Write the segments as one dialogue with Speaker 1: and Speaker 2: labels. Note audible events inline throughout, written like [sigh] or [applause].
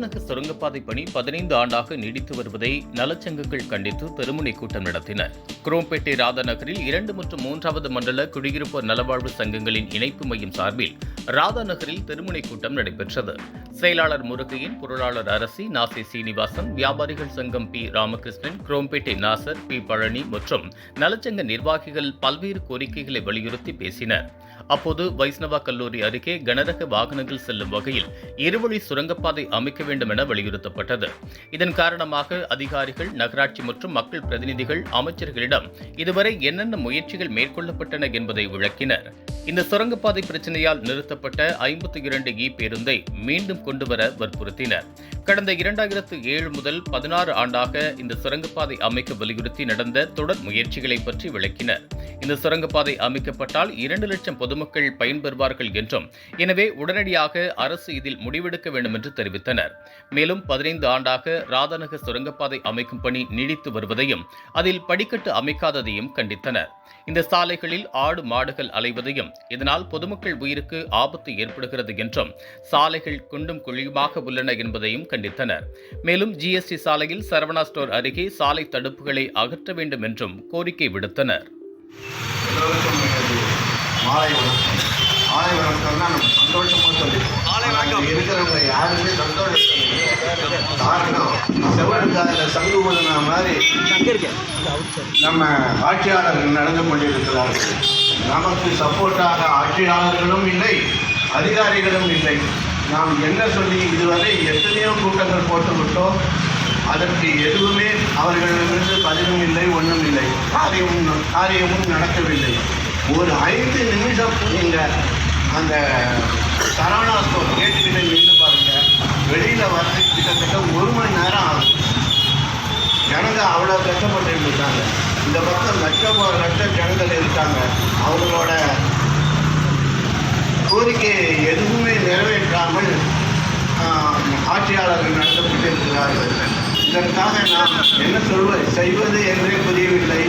Speaker 1: ராதாநகர் சுரங்கப்பாதை பணி பதினைந்து ஆண்டாக நீடித்து வருவதை நலச்சங்கங்கள் கண்டித்து பெருமுனை கூட்டம் நடத்தினர். குரோம்பேட்டை ராதாநகரில் இரண்டு மற்றும் மூன்றாவது மண்டல குடியிருப்போர் நலவாழ்வு சங்கங்களின் இணைப்பு மையம் சார்பில் ராதாநகரில் பெருமுனை கூட்டம் நடைபெற்றது. செயலாளர் முருகையின் பொருளாளர் அரசி நாசி சீனிவாசன் வியாபாரிகள் சங்கம் பி ராமகிருஷ்ணன் குரோம்பேட்டை நாசர் பி பழனி மற்றும் நலச்சங்க நிர்வாகிகள் பல்வேறு கோரிக்கைகளை வலியுறுத்தி பேசினர். அப்போது வைஷ்ணவா கல்லூரி அருகே கனரக வாகனங்கள் செல்லும் வகையில் இருவழி சுரங்கப்பாதை அமைக்க வேண்டும் என வலியுறுத்தப்பட்டது. இதன் காரணமாக அதிகாரிகள் நகராட்சி மற்றும் மக்கள் பிரதிநிதிகள் அமைச்சர்களிடம் இதுவரை என்னென்ன முயற்சிகள் மேற்கொள்ளப்பட்டன என்பதை விளக்கினர். இந்த சுரங்கப்பாதை பிரச்சனையால் நிறுத்தப்பட்ட ஐம்பத்தி இரண்டு இ பேருந்தை மீண்டும் கொண்டுவர வற்புறுத்தினர். கடந்த இரண்டாயிரத்து ஏழு முதல் பதினாறு ஆண்டாக இந்த சுரங்கப்பாதை அமைக்க வலியுறுத்தி நடந்த தொடர் முயற்சிகளை பற்றி விளக்கினர். இந்த சுரங்கப்பாதை அமைக்கப்பட்டால் இரண்டு லட்சம் பொதுமக்கள் பயன்பெறுவார்கள் என்றும் எனவே உடனடியாக அரசு இதில் முடிவெடுக்க வேண்டும் என்று தெரிவித்தனர். மேலும் பதினைந்து ஆண்டாக ராதாநகர் சுரங்கப்பாதை அமைக்கும் பணி நீடித்து வருவதையும் அதில் படிக்கட்டு அமைக்காததையும் கண்டித்தனர். இந்த சாலைகளில் ஆடு மாடுகள் அலைவதையும் இதனால் பொதுமக்கள் உயிருக்கு ஆபத்து ஏற்படுகிறது என்றும் சாலைகள் குண்டும் குழியுமாக உள்ளன என்பதையும் கண்டித்தனர். மேலும் ஜிஎஸ்டி சாலையில் சரவணா ஸ்டோர் அருகே சாலை தடுப்புகளை அகற்ற வேண்டும் என்றும் கோரிக்கை விடுத்தனர்.
Speaker 2: வணக்கம். இருக்கிறவங்க யாருமே சந்தோஷம். காரணம் செவனுக்காக சங்கு ஊதுனா மாதிரி நம்ம ஆட்சியாளர்கள் நடந்து கொண்டிருக்கிறார்கள். நமக்கு சப்போர்ட்டாக ஆட்சியாளர்களும் இல்லை அதிகாரிகளும் இல்லை. நாம் என்ன சொல்லி இதுவரை எத்தனையோ கூட்டங்கள் போட்டுவிட்டோம் அதற்கு எதுவுமே அவர்களிடமிருந்து பதிலும் இல்லை ஒன்றும் இல்லை. காரியமும் காரியமும் நடக்கவில்லை. ஒரு ஐந்து நிமிஷம் நீங்கள் அந்த சரவணா ஸ்டோர் கேட்டுக்கிட்ட நின்று வெளியில் வரது கிட்டத்தட்ட ஒரு மணி நேரம் ஆகும். ஜனங்க அவ்வளோ கஷ்டப்பட்டு இருக்காங்க. இந்த பக்கம் லட்சம் லட்சம் ஜனங்கள் இருக்காங்க. அவங்களோட கோரிக்கை எதுவுமே நிறைவேற்றாமல் ஆட்சியாளர்கள் நடத்தப்பட்டு இருக்கிறார்கள். இதற்காக நாம் என்ன சொல்வது? செய்வது என்றே புரியவில்லை.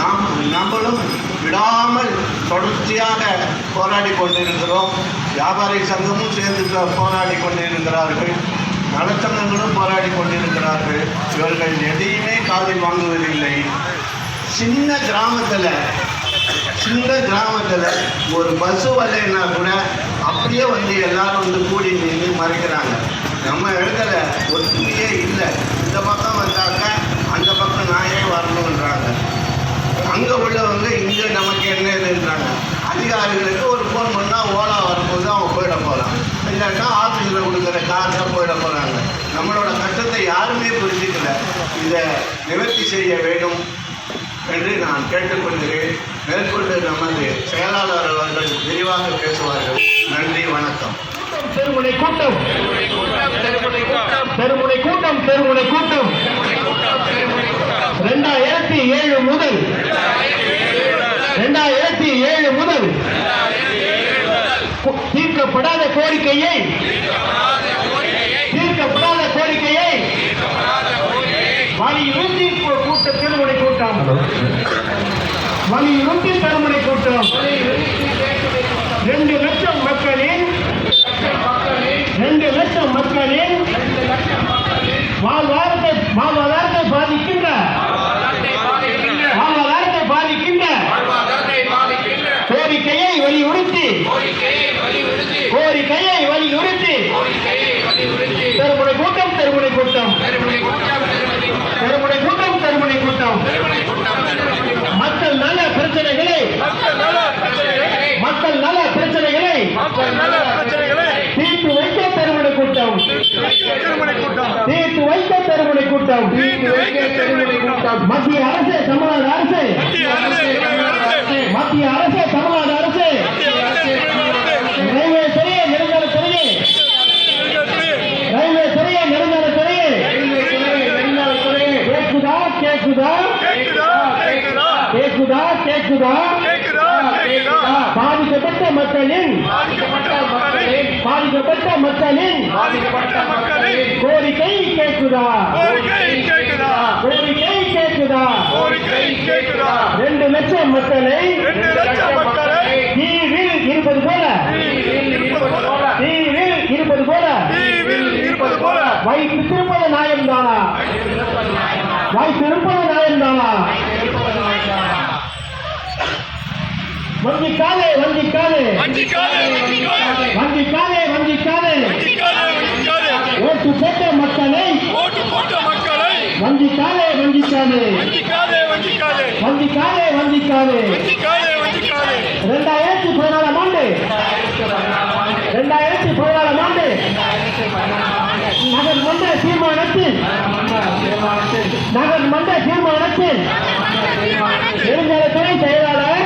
Speaker 2: நாம் நம்மளும் விடாமல் தொடர்ச்சியாக போராடி கொண்டிருக்கிறோம். வியாபாரி சங்கமும் சேர்ந்து போராடி கொண்டிருக்கிறார்கள். நலச்சங்கங்களும் போராடி கொண்டிருக்கிறார்கள். இவர்கள் எதையுமே காதில் வாங்குவதில்லை. சின்ன கிராமத்தில் சின்ன கிராமத்தில் ஒரு பஸ்ஸு வரலைன்னா கூட அப்படியே வந்து எல்லாரும் வந்து கூடி நின்று மறைக்கிறாங்க. நம்ம இடத்துல ஒற்றுமையே இல்லை. இந்த பக்கம் வந்தாக்க அந்த பக்கம் நான் ஏன் வரணுன்றாங்க அங்கே உள்ளவங்க இங்கே நமக்கு என்ன இதுன்றாங்க அதிகாரிகளுக்கு ஒரு ஃபோன் பண்ணால் ஓலா வரும்போது அவங்க போயிட போகிறான் இல்லாட்டா ஆஃபீஸில் கொடுக்குற காரில் போயிட போகிறாங்க நம்மளோட கஷ்டத்தை யாருமே புரிஞ்சுக்கல. இதை நிவர்த்தி செய்ய வேண்டும் என்று நான் கேட்டுக்கொள்கிறேன். மேற்கொண்டு நமது செயலாளர் அவர்கள் விரிவாக பேசுவார்கள். நன்றி வணக்கம்.
Speaker 3: பெருமுனை கூட்டம். பெருமுனை கூட்டம். பெருமுனை கூட்டம். ரெண்டாயிரத்தி ஏழு முதல். ரெண்டாயிரத்தி ஏழு முதல். தீர்க்கப்படாத கோரிக்கையை தீர்க்கப்படாத கோரிக்கையை வலியுறுத்தி கூ- கூட்ட தெருமுனை கூட்டம். வலியுறுத்தி திருமணி கூட்டம். ரெண்டு லட்சம் மக்களின் ரெண்டு லட்சம் மக்களின் வாழ்வாரத்தை வாழ்வாதாரத்தை பாதிக்கின்ற வாழ்வாதாரத்தை பாதிக்கின்ற கோரிக்கையை வலியுறுத்தி கோரிக்கையை வலியுறுத்தி தெருமுனை கூட்டம் தெருமுனை கூட்டம் தெருமுனை கூட்டம் தெருமுனை கூட்டம் மக்கள் நல பிரச்சனைகளை மக்கள் நல பிரச்சனைகளை தீர்த்து வைக்க தெருமுனை கூட்டம். தீர்த்து வைக்க தெருமுனை கூட்டம். மத்திய அரசு தமிழ்நாடு அரசு. மத்திய அரசு தமிழ்நாடு அரசு. ரயில்வே துறையே நெடுஞ்சாலை துறையே ரயில்வே துறையே நெடுஞ்சாலை துறையே கேக்குதா கேக்குதா? கேக்குதா கேக்குதா? பாதிக்கப்பட்ட மக்களின் பாதிக்கப்பட்ட மக்களின் கோரிக்கை கேட்குதா? கோரிக்கை கேட்குதா? ரெண்டு லட்சம் மக்களை தீவில் இருப்பது போல. தீவில் இருப்பது போல. வைத்து திருப்பது நியாயம் தானா வைத்து இருப்பது நியாயம் தானா வஞ்சிக்காதே வஞ்சிக்காதே
Speaker 4: வஞ்சிக்காதே வஞ்சிக்காதே
Speaker 3: வஞ்சிக்காதே ஓட்டு போட்ட மக்களை
Speaker 4: ஓட்டு போட்ட மக்களை
Speaker 3: வஞ்சிக்காதே வஞ்சிக்காதே
Speaker 4: வஞ்சிக்காதே வஞ்சிக்காதே
Speaker 3: வஞ்சிக்காதே வஞ்சிக்காதே
Speaker 4: வஞ்சிக்காதே வஞ்சிக்காதே
Speaker 3: ரெண்டாயிரத்தி பதினாலாம் ஆண்டு. ரெண்டாயிரத்தி பதினாலாம் ஆண்டு. நகர் மன்ற தீர்மானத்தில். நகர் மன்ற தீர்மானத்தில். நெடுஞ்சாலைத்துறை செயலாளர்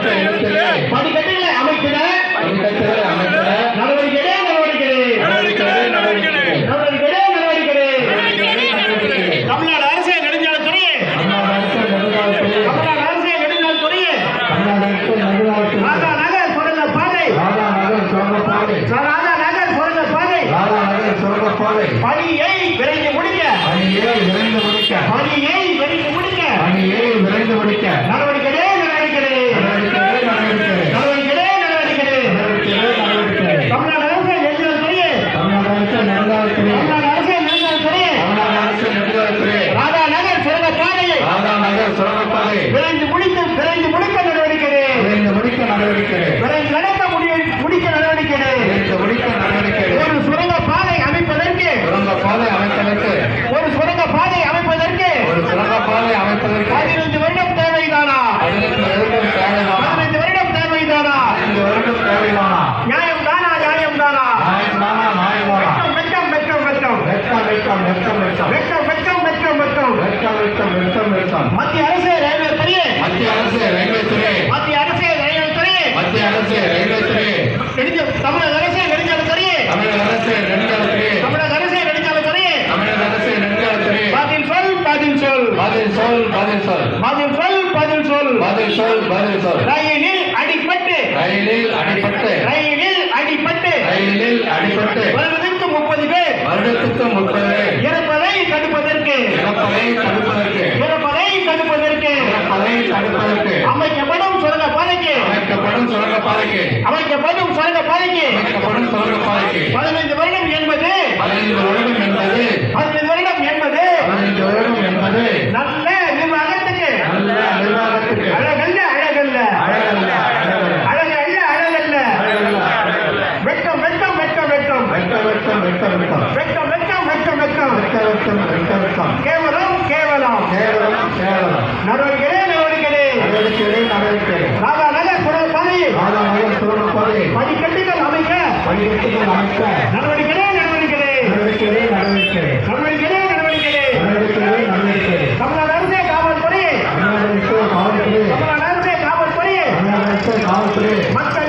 Speaker 5: ஒதுக்கப்பட்ட இடத்திலே
Speaker 3: படிக்கட்டுகளை அமைத்திட
Speaker 5: படிக்கட்டுகளை அமைத்திட
Speaker 3: நடவடிக்கை. நடவடிக்கை
Speaker 4: நடவடிக்கை நடவடிக்கை.
Speaker 3: நடவடிக்கை நடவடிக்கை. தமிழ்நாடு அரசு நெடுஞ்சாலைத்துறை
Speaker 5: தமிழ்நாடு அரசு நெடுஞ்சாலைத்துறை
Speaker 3: தமிழ்நாடு அரசு நெடுஞ்சாலைத்துறை
Speaker 5: தமிழ்நாடு அரசு நெடுஞ்சாலைத்துறை
Speaker 3: ராதா நகர் சுரங்க பாதை.
Speaker 5: ராதா நகர்
Speaker 3: ராதா நகர் சுரங்க பாதை.
Speaker 5: ராதா நகர் சுரங்கப்பாதை
Speaker 3: பணியை விரைந்து முடிக்க.
Speaker 5: பணியை விரைந்து முடிக்க.
Speaker 3: பணியை விரைந்து முடிக்க.
Speaker 5: பணியை விரைந்து முடிக்க.
Speaker 3: பதில் சொல் பதில் சொல்.
Speaker 5: பதில் சொல் பதில் சொல்.
Speaker 3: ரயிலில் அடிபட்டு.
Speaker 5: ரயிலில் அடிபட்டு.
Speaker 3: ரயிலில் அடிபட்டு.
Speaker 5: ரயிலில் அடிபட்டு.
Speaker 3: வருவதற்கு முப்பது பேர்.
Speaker 5: வருடத்துக்கு முப்பது
Speaker 3: இறப்பதை தடுப்பதற்கு.
Speaker 5: இறப்பதை தடுப்பதற்கு.
Speaker 3: இறப்பதை தடுப்பதற்கு.
Speaker 5: இறப்பதை தடுப்பதற்கு.
Speaker 3: அமைக்கப்படும் சுரங்க பாதைக்கு
Speaker 5: அமைக்கப்படும் சுரங்கப்பாதைக்கு.
Speaker 3: அமைக்கப்படும் சுரங்க பாதைக்கு
Speaker 5: அமைக்கப்படும் சுரங்கப்பாதைக்கு.
Speaker 3: பதினைந்து வருடம் என்பது.
Speaker 5: பதினைந்து வருடம் என்பது.
Speaker 3: பதினைந்து வருடம் என்பது.
Speaker 5: பதினைந்து வருடம் என்பது.
Speaker 3: நடவடிக்கை நடவடிக்கை ராதா நகர் சுரங்க பாதை
Speaker 5: ராதா நகர் சுரங்கப்பாதை
Speaker 3: படிக்கட்டுகள் அமைக்க.
Speaker 5: படிக்கட்டுகள் அமைக்க.
Speaker 3: நடவடிக்கை நடவடிக்கை
Speaker 5: நடவடிக்கை நடவடிக்கை
Speaker 3: நடவடிக்கை நடவடிக்கை
Speaker 5: நடவடிக்கை நடவடிக்கை
Speaker 3: தமிழ்நாடு அரசு காவல்துறை.
Speaker 5: தமிழ்நாடு அரசு காவல்துறை.
Speaker 3: தமிழ்நாடு அரசு காவல்துறை.
Speaker 5: தமிழ்நாடு அரசு காவல்துறை.
Speaker 3: மக்களின்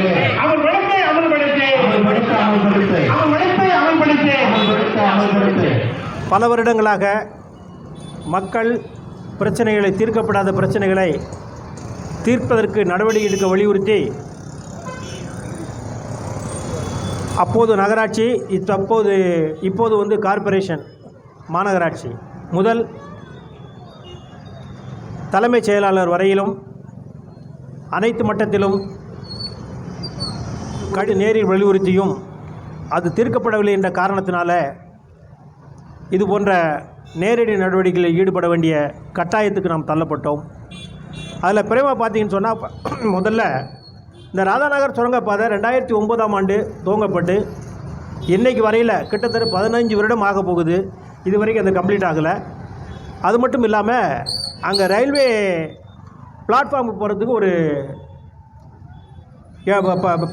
Speaker 6: அமல்படுத்து அமல்படுத்து
Speaker 5: அமல்படுத்து அமல்படுத்து
Speaker 3: பல வருடங்களாக மக்கள் பிரச்சனைகளை தீர்க்கப்படாத பிரச்சனைகளை தீர்ப்பதற்கு நடவடிக்கை எடுக்க வலியுறுத்தி அப்போது நகராட்சி தற்போது இப்போது வந்து கார்ப்பரேஷன் மாநகராட்சி. முதல் தலைமைச் செயலாளர் வரையிலும் அனைத்து மட்டத்திலும் கடி நேரில் வலியுறுத்தியும் அது தீர்க்கப்படவில்லை என்ற காரணத்தினால இது போன்ற நேரடி நடவடிக்கைகளில் ஈடுபட வேண்டிய கட்டாயத்துக்கு நாம் தள்ளப்பட்டோம். அதில் பிரேமா பார்த்தீங்கன்னு சொன்னால் [clears throat] முதல்ல இந்த ராதாநகர் சுரங்கப்பாதை ரெண்டாயிரத்தி ஒன்பதாம் ஆண்டு துவங்கப்பட்டு இன்றைக்கு வரையில் கிட்டத்தட்ட பதினஞ்சு வருடம் ஆக போகுது. இது வரைக்கும் அது கம்ப்ளீட் ஆகலை. அது மட்டும் இல்லாமல் அங்கே ரயில்வே பிளாட்ஃபார்முக்கு போகிறதுக்கு ஒரு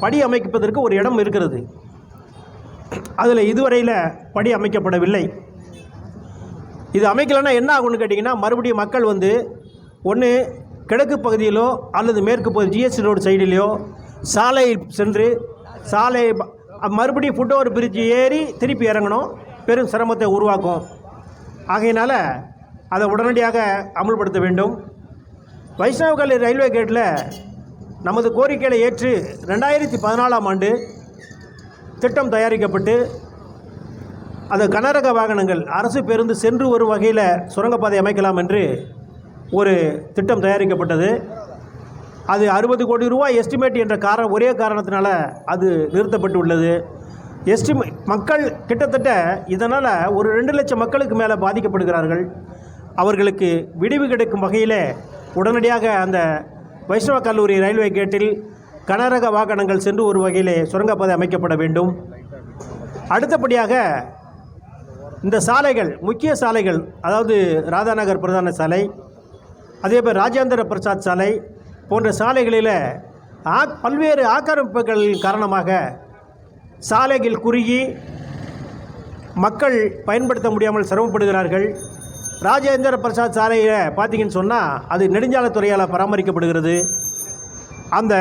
Speaker 3: படி அமைப்பதற்கு ஒரு இடம் இருக்கிறது. அதில் இதுவரையில் படி அமைக்கப்படவில்லை. இது அமைக்கலைன்னா என்ன ஆகும்னு கேட்டிங்கன்னா மறுபடியும் மக்கள் வந்து ஒன்று கிழக்கு பகுதியிலோ அல்லது மேற்கு பகுதி ஜிஎஸ்டி ரோடு சைடிலேயோ சாலையில் சென்று சாலை மறுபடியும் ஃபுட் ஓவர் பிரிட்ஜ் ஏறி திருப்பி இறங்கணும். பெரும் சிரமத்தை உருவாக்கும். ஆகையினால் அதை உடனடியாக அமல்படுத்த வேண்டும். வைஷ்ணவகல்லி ரயில்வே கேட்டில் நமது கோரிக்கைகளை ஏற்று ரெண்டாயிரத்தி பதினாலாம் ஆண்டு திட்டம் தயாரிக்கப்பட்டு அந்த கனரக வாகனங்கள் அரசு பேருந்து சென்று வரும் வகையில் சுரங்கப்பாதை அமைக்கலாம் என்று ஒரு திட்டம் தயாரிக்கப்பட்டது. அது அறுபது கோடி ரூபாய் எஸ்டிமேட் என்ற காரணம் ஒரே காரணத்தினால அது நிறுத்தப்பட்டு உள்ளது எஸ்டிமே மக்கள் கிட்டத்தட்ட இதனால் ஒரு ரெண்டு லட்சம் மக்களுக்கு மேலே பாதிக்கப்படுகிறார்கள். அவர்களுக்கு விடிவு கிடைக்கும் வகையில் உடனடியாக அந்த வைஷ்ணவ கல்லூரி ரயில்வே கேட்டில் கனரக வாகனங்கள் சென்று ஒரு வகையிலே சுரங்கப்பாதை அமைக்கப்பட வேண்டும். அடுத்தபடியாக இந்த சாலைகள் முக்கிய சாலைகள் அதாவது ராதாநகர் பிரதான சாலை அதே போல் ராஜேந்திர பிரசாத் சாலை போன்ற சாலைகளில் ஆ பல்வேறு ஆக்கிரமிப்புகள் காரணமாக சாலைகள் குறுகி மக்கள் பயன்படுத்த முடியாமல் சிரமப்படுகிறார்கள். ராஜேந்திர பிரசாத் சாலையில் பார்த்தீங்கன்னு சொன்னால் அது நெடுஞ்சாலைத்துறையால் பராமரிக்கப்படுகிறது. அந்த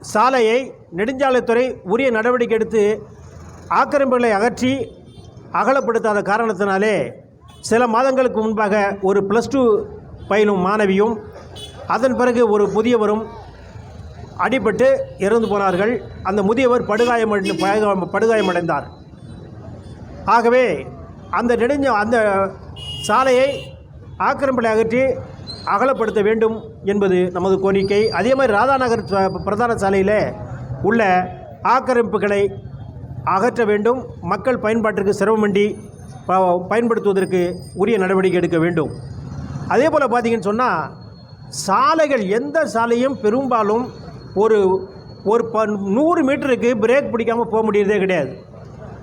Speaker 3: சாலையை நெடுஞ்சாலைத்துறை உரிய நடவடிக்கை எடுத்து ஆக்கிரமிப்புகளை அகற்றி அகலப்படுத்தாத காரணத்தினாலே சில மாதங்களுக்கு முன்பாக ஒரு ப்ளஸ் டூ பயிலும் மாணவியும் அதன் பிறகு ஒரு புதியவரும் அடிபட்டு இறந்து போனார்கள். அந்த முதியவர் படுகாயமடை படுகாயமடைந்தார். ஆகவே அந்த நெடுஞ்ச அந்த சாலையை ஆக்கிரமிப்பை அகற்றி அகலப்படுத்த வேண்டும் என்பது நமது கோரிக்கை. அதே மாதிரி ராதாநகர் பிரதான சாலையில் உள்ள ஆக்கிரமிப்புகளை அகற்ற வேண்டும். மக்கள் பயன்பாட்டிற்கு சிரமமின்றி ப- பயன்படுத்துவதற்கு உரிய நடவடிக்கை எடுக்க வேண்டும். அதே போல் பார்த்தீங்கன்னு சொன்னால் சாலைகள் எந்த சாலையும் பெரும்பாலும் ஒரு ஒரு ப நூறு மீட்டருக்கு பிரேக் பிடிக்காமல் போக முடியறதே கிடையாது.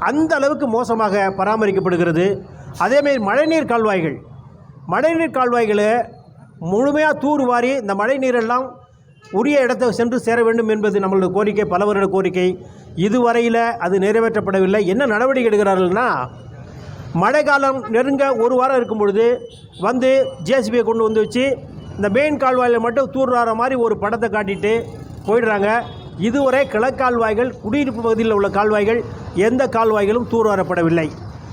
Speaker 3: அந்த அளவுக்கு மோசமாக பராமரிக்கப்படுகிறது. அதேமாரி மழைநீர் கால்வாய்கள். மழைநீர் கால்வாய்களை முழுமையாக தூர்வாரி இந்த மழை நீரெல்லாம் உரிய இடத்தை சென்று சேர வேண்டும் என்பது நம்மளோட கோரிக்கை பல வருட கோரிக்கை. இதுவரையில் அது நிறைவேற்றப்படவில்லை. என்ன நடவடிக்கை எடுக்கிறார்கள்னா மழைக்காலம் நெருங்க ஒரு வாரம் இருக்கும் பொழுது வந்து ஜேசிபியை கொண்டு வந்து வச்சு இந்த மெயின் கால்வாயில் மட்டும் தூர்வார மாதிரி ஒரு படத்தை காட்டிட்டு போயிடுறாங்க. இதுவரை கிழக்கால்வாய்கள் குடியிருப்பு பகுதியில் உள்ள கால்வாய்கள் எந்த கால்வாய்களும் தூர்வாரப்படவில்லை.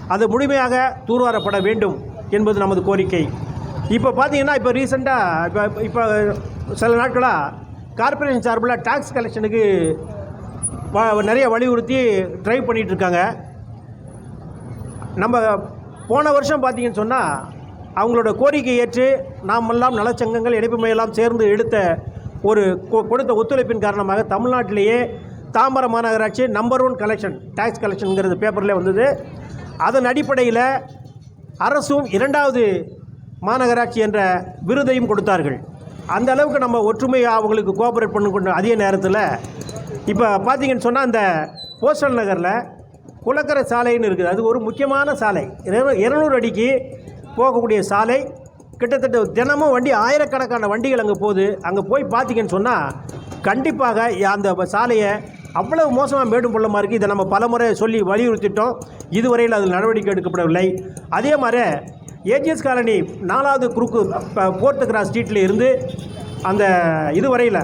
Speaker 3: அது முழுமையாக தூர்வாரப்பட வேண்டும் என்பது நமது கோரிக்கை. இப்போ பார்த்தீங்கன்னா இப்போ ரீசெண்டாக இப்போ இப்போ சில நாட்களாக கார்ப்பரேஷன் சார்பில் டாக்ஸ் கலெக்ஷனுக்கு வ- நிறைய வலியுறுத்தி ட்ரைவ் பண்ணிகிட்டு இருக்காங்க. நம்ம போன வருஷம் பார்த்தீங்கன்னு சொன்னால் அவங்களோட கோரிக்கை ஏற்று நாமெல்லாம் நலச்சங்கங்கள் இணைப்பு மையெல்லாம் சேர்ந்து எடுத்த ஒரு கொ- கொடுத்த ஒத்துழைப்பின் காரணமாக தமிழ்நாட்டிலேயே தாம்பரம் மாநகராட்சி நம்பர் ஒன் கலெக்ஷன் டேக்ஸ் கலெக்ஷனுங்கிறது பேப்பரில் வந்தது. அதன் அடிப்படையில் அரசும் இரண்டாவது மாநகராட்சி என்ற விருதையும் கொடுத்தார்கள். அந்த அளவுக்கு நம்ம ஒற்றுமையாக அவங்களுக்கு கோஆப்ரேட் பண்ண அதே நேரத்தில் இப்போ பார்த்தீங்கன்னு சொன்னால் அந்த போஸ்டல் நகரில் குளக்கரை சாலைன்னு இருக்குது. அது ஒரு முக்கியமான சாலை. இருநூறு அடிக்கு போகக்கூடிய சாலை. கிட்டத்தட்ட தினமும் வண்டி ஆயிரக்கணக்கான வண்டிகள் அங்கே போகுது. அங்கே போய் பார்த்தீங்கன்னு சொன்னால் கண்டிப்பாக அந்த சாலையை அவ்வளவு மோசமாக மேடும் பள்ளமாக இருக்குது இதை நம்ம பலமுறை சொல்லி வலியுறுத்திட்டோம். இதுவரையில் அதில் நடவடிக்கை எடுக்கப்படவில்லை. அதே மாதிரி ஏஜிஎஸ் காலனி நாலாவது குறுக்கு ப- போர்த்து கிராஸ் ஸ்ட்ரீட்டில் இருந்து அந்த இதுவரையில்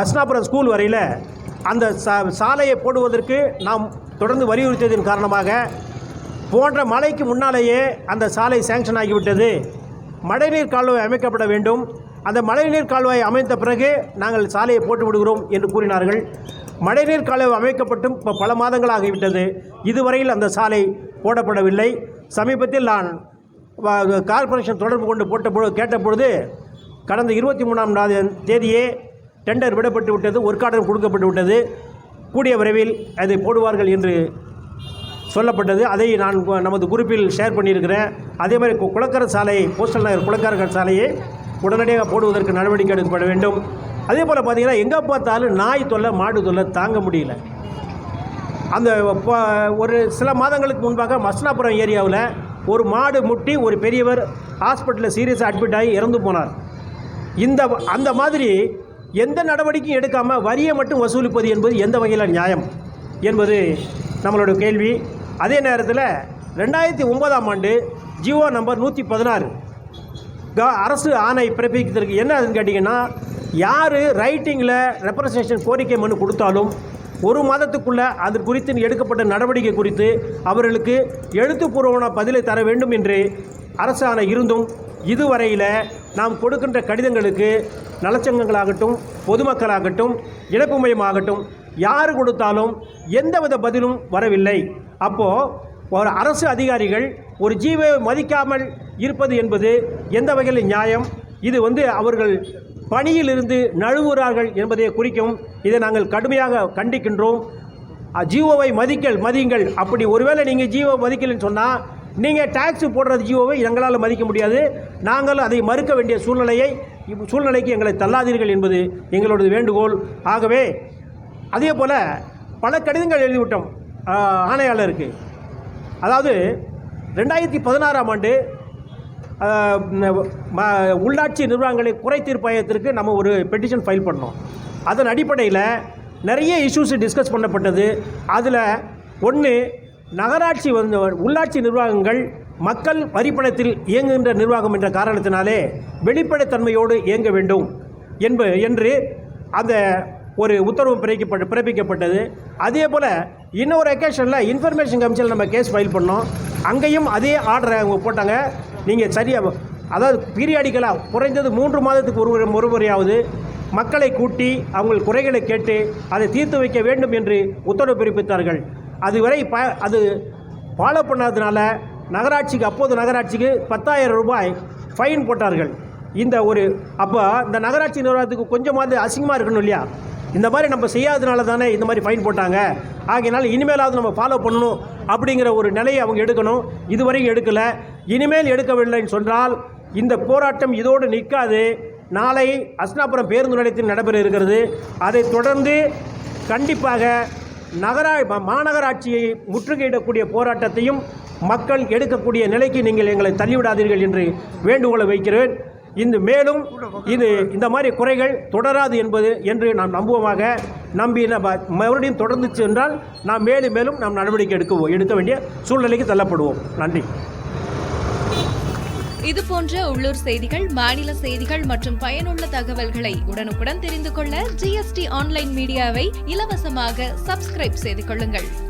Speaker 3: அஸ்னாபுரம் ஸ்கூல் வரையில் அந்த சா சாலையை போடுவதற்கு நாம் தொடர்ந்து வலியுறுத்தியதன் காரணமாக போன்ற மழைக்கு முன்னாலேயே அந்த சாலை சேங்ஷன் ஆகிவிட்டது. மழைநீர் கால்வாய் அமைக்கப்பட வேண்டும். அந்த மழைநீர் கால்வாய் அமைத்த பிறகு நாங்கள் சாலையை போட்டு விடுகிறோம் என்று கூறினார்கள். மழைநீர் கால்வாய் அமைக்கப்பட்டும் இப்போ பல மாதங்கள் ஆகிவிட்டது. இதுவரையில் அந்த சாலை போடப்படவில்லை. சமீபத்தில் நான் கார்ப்பரேஷன் தொடர்பு கொண்டு போட்ட கேட்டபொழுது கடந்த இருபத்தி மூணாம் தேதியே டெண்டர் விடப்பட்டு விட்டது ஒர்க் ஆர்டர் கொடுக்கப்பட்டு விட்டது. கூடிய விரைவில் அதை போடுவார்கள் என்று சொல்லப்பட்டது. அதை நான் நமது குறிப்பில் ஷேர் பண்ணியிருக்கிறேன். அதே மாதிரி கு- சாலை போஸ்டல் நகர் குளக்கரை சாலையை உடனடியாக போடுவதற்கு நடவடிக்கை எடுக்கப்பட வேண்டும். அதே போல் பார்த்தீங்கன்னா எங்கே பார்த்தாலும் நாய் தொல்லை மாடு தொல்லை தாங்க முடியல. அந்த ப- ஒரு சில மாதங்களுக்கு முன்பாக மஸ்னாபுரம் ஏரியாவில் ஒரு மாடு முட்டி ஒரு பெரியவர் ஹாஸ்பிட்டலில் சீரியஸாக அட்மிட் ஆகி இறந்து போனார். இந்த அந்த மாதிரி எந்த நடவடிக்கையும் எடுக்காமல் வரியை மட்டும் வசூலிப்பது என்பது எந்த வகையில் நியாயம் என்பது நம்மளோட கேள்வி. அதே நேரத்தில் ரெண்டாயிரத்தி ஒன்பதாம் ஆண்டு ஜியோ நம்பர் நூற்றி பதினாறு. க- அரசு ஆணை பிறப்பிக்கிறதுக்கு என்ன அதுன்னு கேட்டிங்கன்னா யார் ரைட்டிங்கில் ரெப்ரசன்டேஷன் கோரிக்கை மனு கொடுத்தாலும் ஒரு மாதத்துக்குள்ளே அது குறித்து எடுக்கப்பட்ட நடவடிக்கை குறித்து அவர்களுக்கு எழுத்துப்பூர்வமான பதிலை தர வேண்டும் என்று அரசு ஆணை இருந்தும் இதுவரையில் நாம் கொடுக்கின்ற கடிதங்களுக்கு நலச்சங்கங்களாகட்டும் பொதுமக்களாகட்டும் இழப்பு மையமாகட்டும் யார் கொடுத்தாலும் எந்தவித பதிலும் வரவில்லை. அப்போது ஒரு அரசு அதிகாரிகள் ஒரு ஜீவை மதிக்காமல் இருப்பது என்பது எந்த வகையில் நியாயம்? இது வந்து அவர்கள் பணியிலிருந்து நழுவுகிறார்கள் என்பதை குறிக்கும் இதை நாங்கள் கடுமையாக கண்டிக்கின்றோம். ஜீவோவை மதிக்கல் மதியுங்கள். அப்படி ஒருவேளை நீங்கள் ஜீவோ மதிக்கலைன்னு சொன்னால் நீங்கள் டேக்ஸ் போடுறது ஜீவோவை எங்களால் மதிக்க முடியாது. நாங்கள் அதை மறுக்க வேண்டிய சூழ்நிலையை சூழ்நிலைக்கு எங்களை தள்ளாதீர்கள் என்பது எங்களோட வேண்டுகோள். ஆகவே அதே போல் பல கடிதங்கள் எழுதிவிட்டோம் ஆணையாளருக்கு. அதாவது ரெண்டாயிரத்தி பதினாறாம் ஆண்டு உள்ளாட்சி நிர்வாகங்களை குறை தீர்ப்பாயத்திற்கு நம்ம ஒரு பெட்டிஷன் ஃபைல் பண்ணோம். அதன் அடிப்படையில் நிறைய இஷ்யூஸ் டிஸ்கஸ் பண்ணப்பட்டது. அதில் ஒன்று நகராட்சி வந்து உள்ளாட்சி நிர்வாகங்கள் மக்கள் வரிப்பணத்தில் இயங்குகின்ற நிர்வாகம் என்ற காரணத்தினாலே வெளிப்படைத்தன்மையோடு இயங்க வேண்டும் என்ப என்று அந்த ஒரு உத்தரவு பிறப்பிக்கப்பட்ட பிறப்பிக்கப்பட்டது. அதே போல் இன்னொரு அக்கேஷனில் இன்ஃபர்மேஷன் கமிஷனில் நம்ம கேஸ் ஃபைல் பண்ணோம். அங்கேயும் அதே ஆர்டரை அவங்க போட்டாங்க. நீங்கள் சரியாக அதாவது பீரியாடிக்கலாக குறைந்தது மூன்று மாதத்துக்கு ஒரு முறை- ஒரு முறையாவது மக்களை கூட்டி அவங்க குறைகளை கேட்டு அதை தீர்த்து வைக்க வேண்டும் என்று உத்தரவு பிறப்பித்தார்கள். அதுவரை ப அது ஃபாலோ பண்ணாததுனால நகராட்சிக்கு அப்போது நகராட்சிக்கு பத்தாயிரம் ரூபாய் ஃபைன் போட்டார்கள். இந்த ஒரு அப்போ இந்த நகராட்சி நிர்வாகத்துக்கு கொஞ்சமாவது அசிங்கமாக இருக்கணும் இல்லையா? இந்த மாதிரி நம்ம செய்யாததுனால தானே இந்த மாதிரி ஃபைன் போட்டாங்க. ஆகையினால இனிமேலாவது நம்ம ஃபாலோ பண்ணணும் அப்படிங்கிற ஒரு நிலையை அவங்க எடுக்கணும். இதுவரையும் எடுக்கலை. இனிமேல் எடுக்கவில்லைன்னு சொன்னால் இந்த போராட்டம் இதோடு நிற்காது. நாளை அஸ்னாபுரம் பேருந்து நிலையத்தில் நடைபெற இருக்கிறது. அதைத் தொடர்ந்து கண்டிப்பாக நகரா மாநகராட்சியை முற்றுகையிடக்கூடிய போராட்டத்தையும் மக்கள் எடுக்கக்கூடிய நிலைக்கு நீங்கள் எங்களை தள்ளிவிடாதீர்கள் என்று வேண்டுகோளை வைக்கிறேன். இந்த மேலும் இது இந்த மாதிரி குறைகள் தொடராது என்பது என்று நாம் நம்புவோமாக. நம்பி நம்ம மறுபடியும் தொடர்ந்து சென்றால் நாம் மேலும் மேலும் நாம் நடவடிக்கை எடுக்குவோம் எடுக்க வேண்டிய சூழ்நிலைக்கு தள்ளப்படுவோம். நன்றி.
Speaker 7: இது போன்ற உள்ளூர் செய்திகள் மாநில செய்திகள் மற்றும் பயனுள்ள தகவல்களை உடனுக்குடன் தெரிந்து கொள்ள ஜிஎஸ்டி ஆன்லைன் மீடியாவை இலவசமாக சப்ஸ்கிரைப் செய்து கொள்ளுங்கள்.